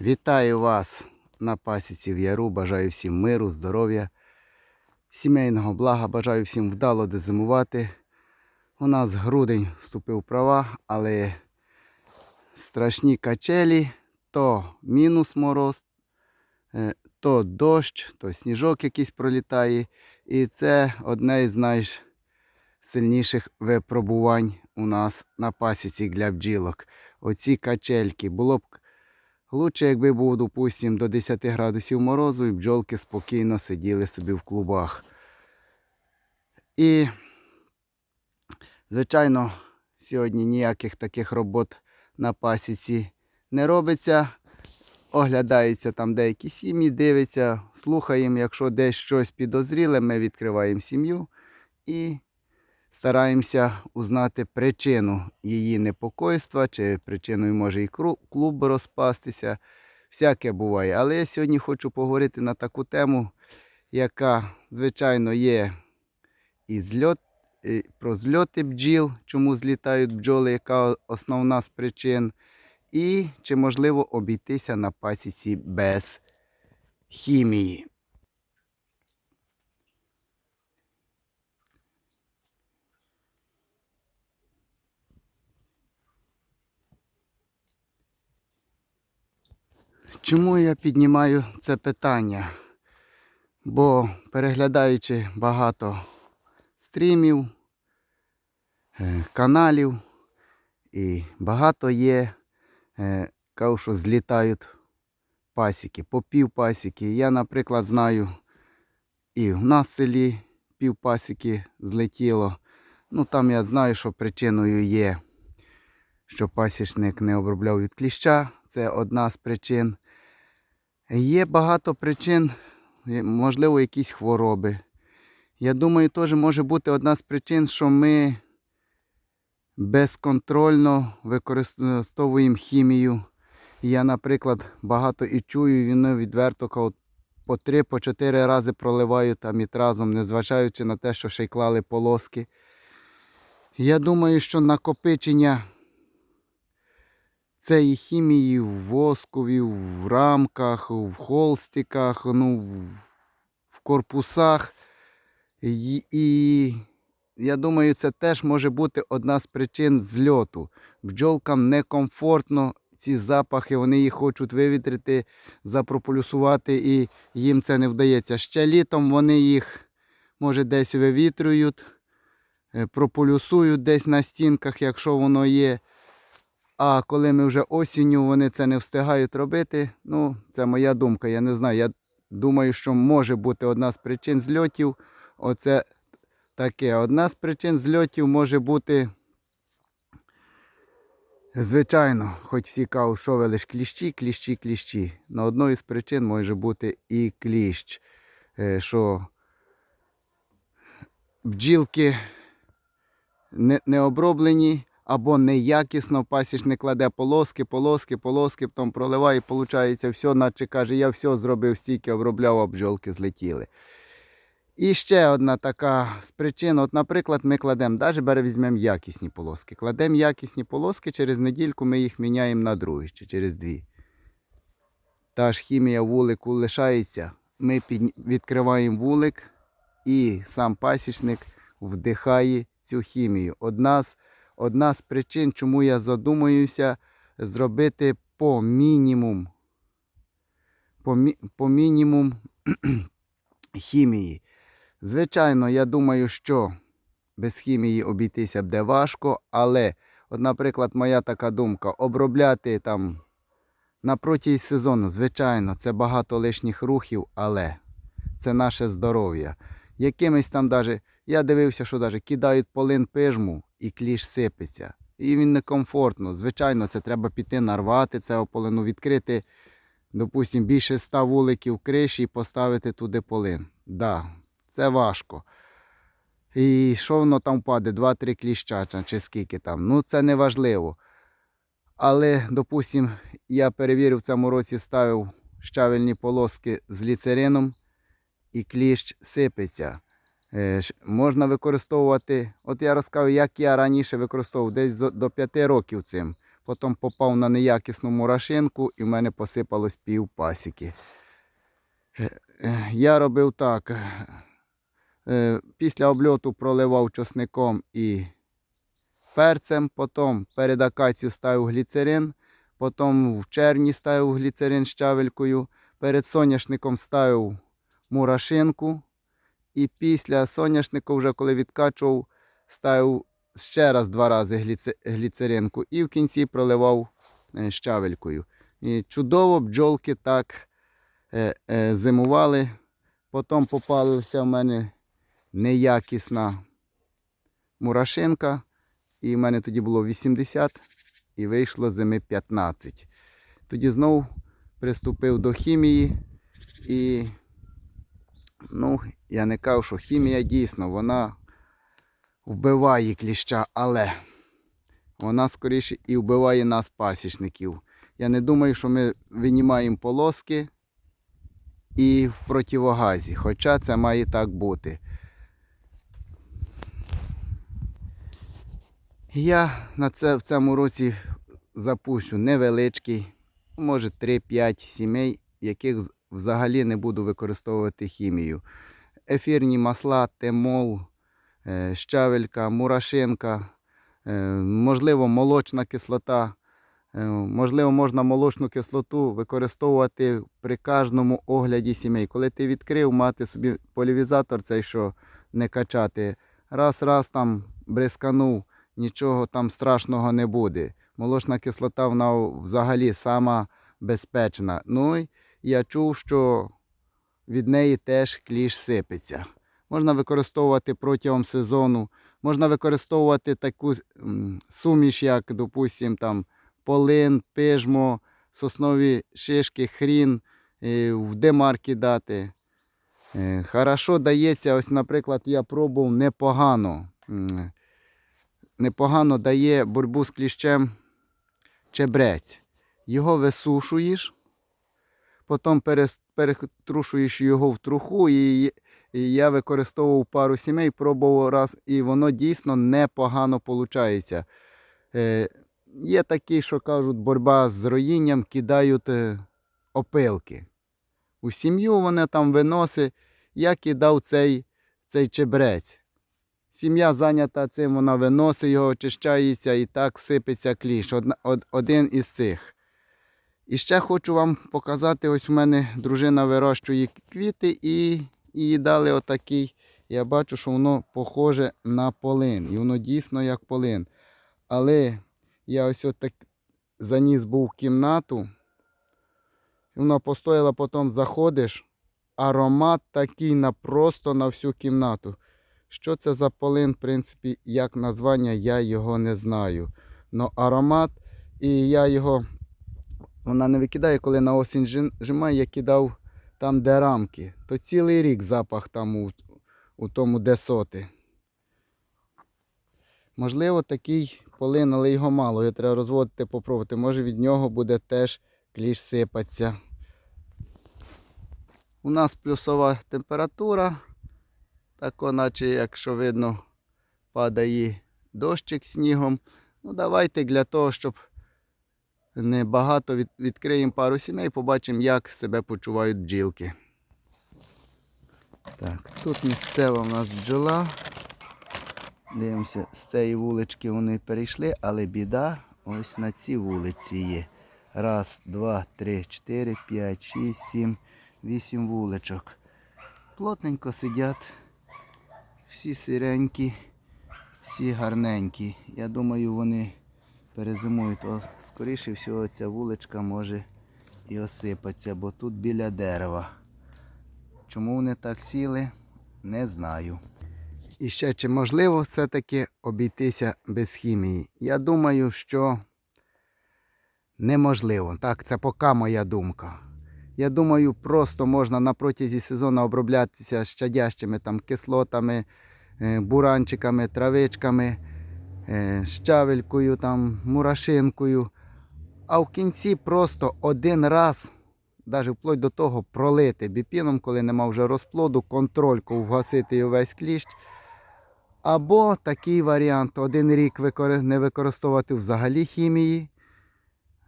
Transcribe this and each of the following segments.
Вітаю вас на пасіці в Яру. Бажаю всім миру, здоров'я, сімейного блага. Бажаю всім вдало дезимувати. У нас грудень вступив права, але страшні качелі, то мінус мороз, е, то дощ, то сніжок якийсь пролітає. І це одне із найсильніших випробувань у нас на пасіці для бджілок. Оці качельки. Було б Лучше, якби був, допустим, до 10 градусів морозу і бджолки спокійно сиділи собі в клубах. І, звичайно, сьогодні ніяких таких робот на пасіці не робиться. Оглядаються там деякі сім'ї, дивиться, слухаємо, якщо десь щось підозріле, ми відкриваємо сім'ю і стараємося узнати причину її непокойства, чи причиною може і клуб розпастися. Всяке буває. Але я сьогодні хочу поговорити на таку тему, яка, звичайно, є і зльот, і про зльоти бджіл, чому злітають бджоли, яка основна з причин, і чи можливо обійтися на пасіці без хімії. Чому я піднімаю це питання? Бо переглядаючи багато стрімів, е, каналів, і багато є, е, кажу, що злітають пасіки, по пів пасіки. Я, наприклад, знаю, і в нас в селі пів пасіки злетіло. Ну там я знаю, що причиною є, що пасічник не обробляв від кліща. Це одна з причин. Є багато причин, можливо, якісь хвороби. Я думаю, теж може бути одна з причин, що ми безконтрольно використовуємо хімію. Я, наприклад, багато і чую, він відверто по три, по чотири рази проливаю там і разом, незважаючи на те, що ще й клали полоски. Я думаю, що накопичення цієї хімії в воскові, в рамках, в холстиках, ну, в- в корпусах. І, і я думаю, це теж може бути одна з причин зльоту. Бджолкам некомфортно ці запахи, вони їх хочуть вивітрити, запрополюсувати, і їм це не вдається. Ще літом вони їх, може, десь вивітрюють, е, прополюсують десь на стінках, якщо воно є. А коли ми вже осінню вони це не встигають робити, ну, це моя думка, я не знаю. Я думаю, що може бути одна з причин зльотів. Оце таке. Одна з причин зльотів може бути, звичайно, хоч всі кажуть, що ви кліщі, кліщі, кліщі. На одною з причин може бути і кліщ, Е, що бджілки не оброблені або неякісно пасічник кладе полоски, полоски, полоски, потім проливає, і виходить все, наче каже, я все зробив стільки, обробляв, а бджолки злетіли. І ще одна така з причин, от, наприклад, ми кладемо, навіть бере візьмемо якісні полоски. Кладемо якісні полоски, через недільку ми їх міняємо на другі чи через дві. Та ж хімія вулику лишається. Ми під... відкриваємо вулик і сам пасічник вдихає цю хімію. Одна з, одна з причин, чому я задумуюся, зробити по мінімум, по, мі... по мінімум хімії. Звичайно, я думаю, що без хімії обійтися буде важко, але, от, наприклад, моя така думка, обробляти там на протязі сезону, звичайно, це багато лишніх рухів, але це наше здоров'я. Якимись там даже, я дивився, що даже кидають полин пижму і кліш сипеться. І він некомфортно. Звичайно, це треба піти нарвати це полину, відкрити, допустимо, більше ста вуликів криші і поставити туди полин. Да, це важко. І що воно там впаде? Два-три кліща чи скільки там. Ну це не важливо. Але, допустимо, я перевірив в цьому році, ставив щавельні полоски з ліцерином і кліщ сипеться. Е, Можна використовувати, от я розказав, як я раніше використовував, десь до 5 років цим. потім попав на неякісну мурашинку і в мене посипалось пів пасіки. Е, е, Я робив так. Після обльоту проливав чосником і перцем, потім перед акацією ставив гліцерин, потім в червні ставив гліцерин з чавелькою, перед соняшником ставив мурашинку. І після соняшника, вже коли відкачував, ставив ще раз два рази гліцеринку і в кінці проливав е, щавелькою. І чудово бджолки так е, е, зимували. Потім попалася в мене неякісна мурашинка. І в мене тоді було 80 і вийшло зими 15. Тоді знову приступив до хімії і Ну, я не кажу, що хімія дійсно, вона вбиває кліща, але вона скоріше і вбиває нас пасічників. Я не думаю, що ми винімаємо полоски і в противогазі, хоча це має так бути. Я на це в цьому році запущу невеличкий, може 3-5 сімей, яких взагалі не буду використовувати хімію. Ефірні масла, темол, е, щавелька, мурашинка, е, можливо, молочна кислота. Е, Можливо, можна молочну кислоту використовувати при кожному огляді сімей. Коли ти відкрив, мати собі полівізатор, цей що не качати. Раз, раз там бризканув, нічого там страшного не буде. Молочна кислота вона взагалі сама безпечна. Ну і я чув, що від неї теж кліш сипеться. Можна використовувати протягом сезону, можна використовувати таку суміш, як, допустим, там полин, пижмо, соснові шишки, хрін, е, в демар кидати. Е, Хорошо дається, ось, наприклад, я пробував непогано. Непогано дає боротьбу з кліщем чебрець. Його висушуєш, потім перетрушуєш його в труху, і, я використовував пару сімей, пробував раз, і воно дійсно непогано виходить. Е, є такі, що кажуть, боротьба з роїнням, кидають е, опилки. У сім'ю вони там виносить. Я кидав цей, цей чебрець. Сім'я зайнята цим, вона виносить його, очищається і так сипеться кліш. Одна, од, один із цих. І ще хочу вам показати, ось у мене дружина вирощує квіти і їй дали отакий. Я бачу, що воно похоже на полин. І воно дійсно як полин. Але я ось отак заніс був в кімнату. Вона постояла, потім заходиш. Аромат такий на просто на всю кімнату. Що це за полин, в принципі, як названня, я його не знаю. Но аромат, і я його вона не викидає, коли на осінь жи- жимає, я кидав там, де рамки. То цілий рік запах там у, у тому, де соти. Можливо, такий полин, але його мало. Його треба розводити, попробувати. Може від нього буде теж кліш сипатися. У нас плюсова температура. Тако, наче, якщо видно, падає дощик снігом. Ну, давайте для того, щоб небагато від, відкриємо пару сімей, побачимо, як себе почувають бджілки. Так, тут місцева у нас бджола. Дивимося, з цієї вулички вони перейшли, але біда ось на цій вулиці є. Раз, два, три, чотири, п'ять, шість, сім, вісім вуличок. Плотненько сидять. Всі сиренькі, всі гарненькі. Я думаю, вони перезимують. О, скоріше всього, ця вуличка може і осипатися, бо тут біля дерева. Чому вони так сіли, не знаю. І ще чи можливо все-таки обійтися без хімії? Я думаю, що неможливо. Так, це поки моя думка. Я думаю, просто можна на протязі сезону оброблятися щадящими там кислотами, е, буранчиками, травичками, щавелькою, там, мурашинкою. А в кінці просто один раз, навіть вплоть до того, пролити біпіном, коли нема вже розплоду, контрольку вгасити і весь кліщ. Або такий варіант, один рік не використовувати взагалі хімії,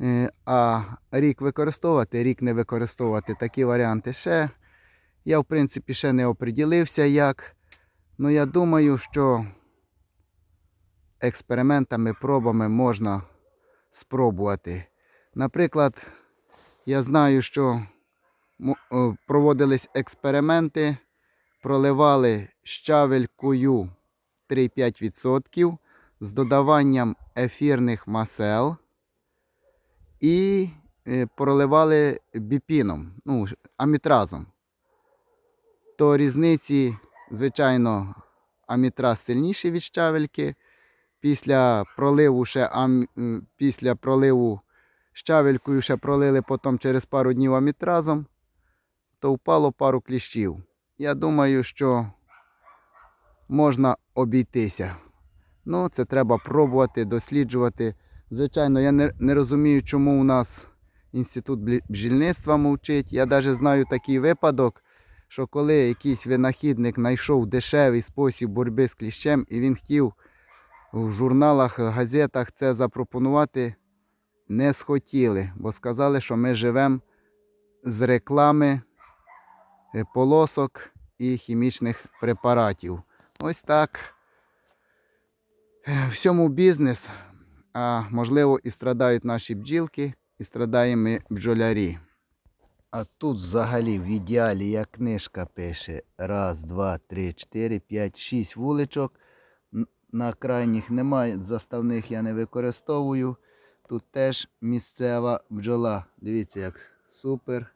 Е, А рік використовувати, рік не використовувати такі варіанти ще. Я, в принципі, ще не оприділився як. Ну, я думаю, що експериментами, пробами можна спробувати. Наприклад, я знаю, що проводились експерименти, проливали щавелькою 3-5% з додаванням ефірних масел і е, проливали біпіном, ну, амітразом. То різниці, звичайно, амітраз сильніший від щавельки. Після проливу ще ам, після проливу щавелькою ще пролили потім через пару днів амітразом, то впало пару кліщів. Я думаю, що можна обійтися. Ну, це треба пробувати, досліджувати. Звичайно, я не, не розумію, чому у нас інститут бджільництва мовчить. Я навіть знаю такий випадок, що коли якийсь винахідник знайшов дешевий спосіб боротьби з кліщем, і він хотів в журналах, газетах це запропонувати, не схотіли, бо сказали, що ми живемо з реклами е, полосок і хімічних препаратів. Ось так. Е, Всьому бізнес, а можливо і страдають наші бджілки, і страдаємо ми бджолярі. А тут взагалі в ідеалі, як книжка пише, раз, два, три, чотири, п'ять, шість вуличок. На крайніх немає, заставних я не використовую. Тут теж місцева бджола. Дивіться, як супер.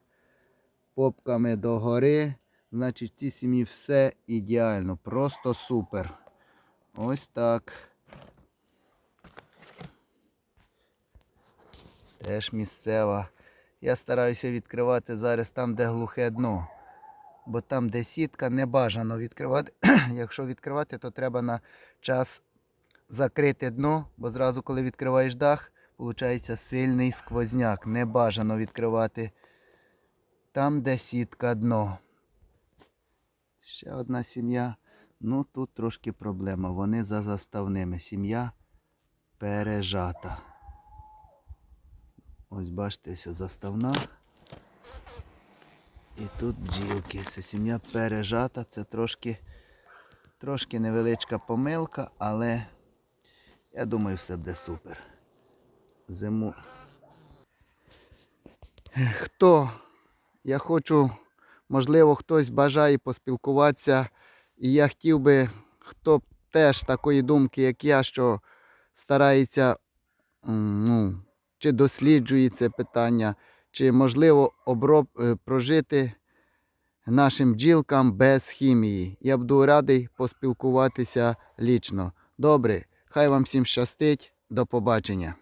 Попками догори. Значить, в цій сім'ї все ідеально, просто супер. Ось так. Теж місцева. Я стараюся відкривати зараз там, де глухе дно. Бо там, де сітка, не бажано відкривати. Якщо відкривати, то треба на час закрити дно, бо зразу, коли відкриваєш дах, виходить сильний сквозняк. Не бажано відкривати там, де сітка дно. Ще одна сім'я. Ну тут трошки проблема. Вони за заставними. Сім'я пережата. Ось бачите, ось заставна. І тут бджілки. Це сім'я пережата. Це трошки, трошки невеличка помилка, але я думаю, все буде супер. Зиму. Хто? Я хочу, можливо, хтось бажає поспілкуватися. І я хотів би, хто теж такої думки, як я, що старається ну, чи досліджує це питання, чи можливо оброб, е, прожити нашим бджілкам без хімії. Я буду радий поспілкуватися лічно. Добре, хай вам всім щастить. До побачення.